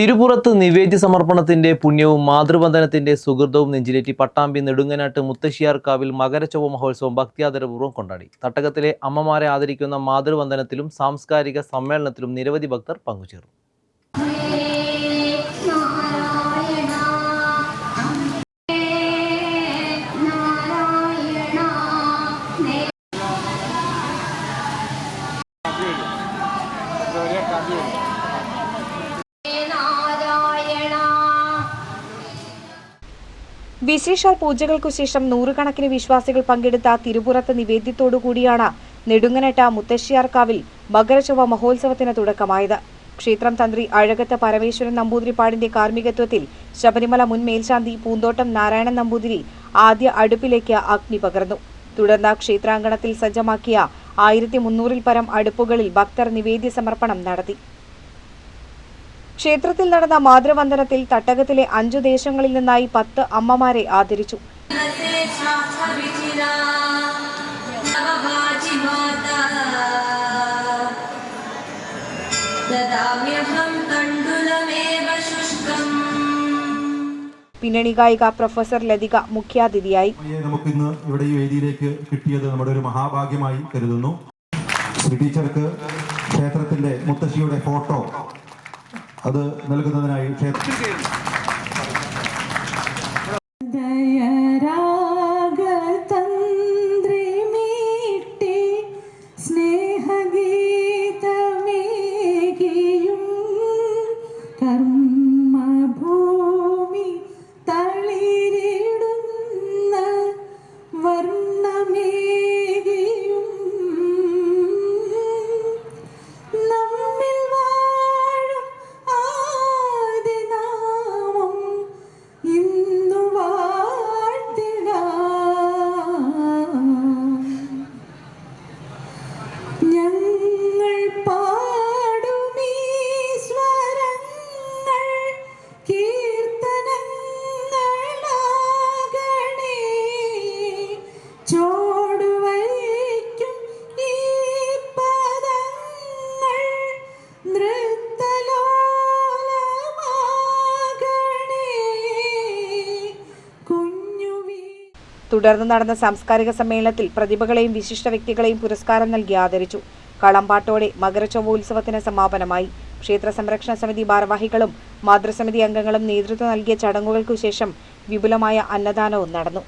തിരുപുറത്ത് നിവേദ്യ സമർപ്പണത്തിന്റെ പുണ്യവും മാതൃവന്ദനത്തിന്റെ സുഹൃതവും നെഞ്ചിലേറ്റി പട്ടാമ്പി നെടുങ്ങനാട്ട് മുത്തശ്ശിയാർക്കാവിൽ മകരച്ചൊവ്വ മഹോത്സവം ഭക്തിയാദരപൂർവം കൊണ്ടാടി തട്ടകത്തിലെ അമ്മമാരെ ആദരിക്കുന്ന മാതൃവന്ദനത്തിലും സാംസ്കാരിക സമ്മേളനത്തിലും നിരവധി ഭക്തർ പങ്കുചേർന്നു Yeah. വിശേഷാൽ പൂജകൾക്കു ശേഷം നൂറുകണക്കിന് വിശ്വാസികൾ പങ്കെടുത്ത തിരുപുറത്ത് നിവേദ്യത്തോടുകൂടിയാണ് നെടുങ്ങനട്ട മുത്തശ്ശിയാർക്കാവിൽ മകരശവ മഹോത്സവത്തിന് തുടക്കമായത്. ക്ഷേത്രം തന്ത്രി അഴകത്ത് പരമേശ്വരൻ നമ്പൂതിരിപ്പാടിന്റെ കാർമ്മികത്വത്തിൽ ശബരിമല മുൻ മേൽശാന്തി പൂന്തോട്ടം നാരായണൻ നമ്പൂതിരി ആദ്യ അടുപ്പിലേക്ക് അഗ്നി പകർന്നു. തുടർന്ന് ക്ഷേത്രാങ്കണത്തിൽ സജ്ജമാക്കിയ ആയിരത്തി മുന്നൂറിൽ പരം അടുപ്പുകളിൽ ഭക്തർ നിവേദ്യ സമർപ്പണം നടത്തി. ക്ഷേത്രത്തിൽ നടന്ന മാതൃവന്ദനത്തിൽ തട്ടകത്തിലെ അഞ്ചു ദേശങ്ങളിൽ നിന്നായി പത്ത് അമ്മമാരെ ആദരിച്ചു. പിന്നണി ഗായിക പ്രൊഫസർ ലതിക മുഖ്യാതിഥിയായി. നമുക്ക് ഇന്ന് ഇവിടെ ഈ വേദിയിലേക്ക് കിട്ടിയത് നമ്മുടെ ഒരു മഹാഭാഗ്യമായി കരുതുന്നു. ടീച്ചർക്ക് ക്ഷേത്രത്തിന്റെ മുത്തശ്ശിയുടെ ഫോട്ടോ അത് നൽകുന്നതിനായി ക്ഷേത്ര തുടർന്ന് നടന്ന സാംസ്കാരിക സമ്മേളനത്തിൽ പ്രതിഭകളെയും വിശിഷ്ട വ്യക്തികളെയും പുരസ്കാരം നൽകി ആദരിച്ചു. കളമ്പാട്ടോടെ മകരചൊവ്വ ഉത്സവത്തിന് സമാപനമായി. ക്ഷേത്ര സംരക്ഷണ സമിതി ഭാരവാഹികളും മാതൃസമിതി അംഗങ്ങളും നേതൃത്വം നൽകിയ ചടങ്ങുകൾക്കു ശേഷം വിപുലമായ അന്നദാനവും നടന്നു.